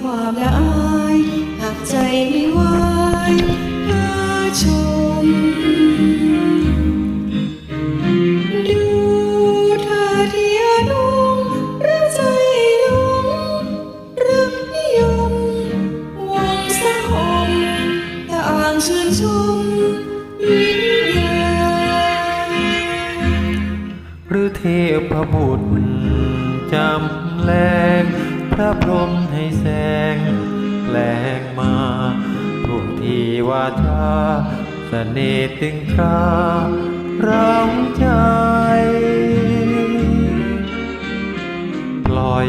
ความละอายหากใจไม่ไหวเธอชม ดูเธอเทียนงรักใจยงรักนิยมวงสังคมต่างชื่นชมวิญญาหรือเทพบุตรจำแรง ระพรหมให้แสงแปลงมาท่วงทีวาจาเสน่ห์ตึงตราเราใจ ปล่อย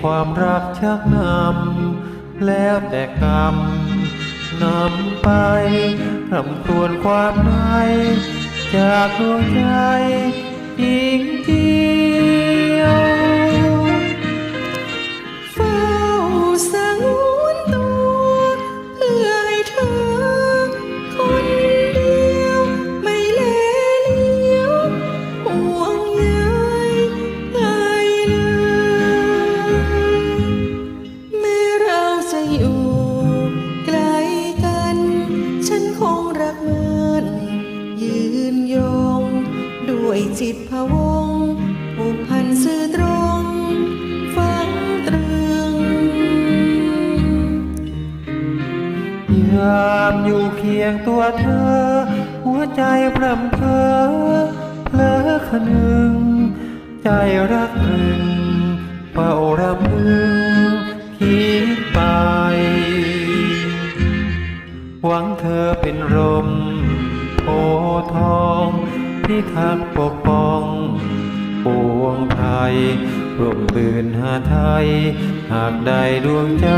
ความรักชักนำ แล้วแต่กรรมนำไปรำควญความในจากดวงใจจริง จิตพะวงผูกพันซื่อตรงฟังตรึงยามอยู่เคียงตัวเธอ หัวใจพรำเพอเพลอขนึง ใจรักรึงเฝ้ารำลึงคิดไป หวังเธอเป็นลมโพทอง พิทักษ์ปกป้องปวงไทยร่วมบืนหาไทย หากได้ดวงใจ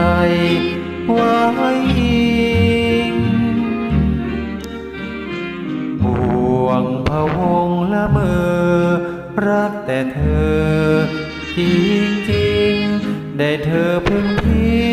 ไว้อิงห่วงพะวงละเมอ รักแต่เธอจริงจริงๆได้เธอพึ่งพิ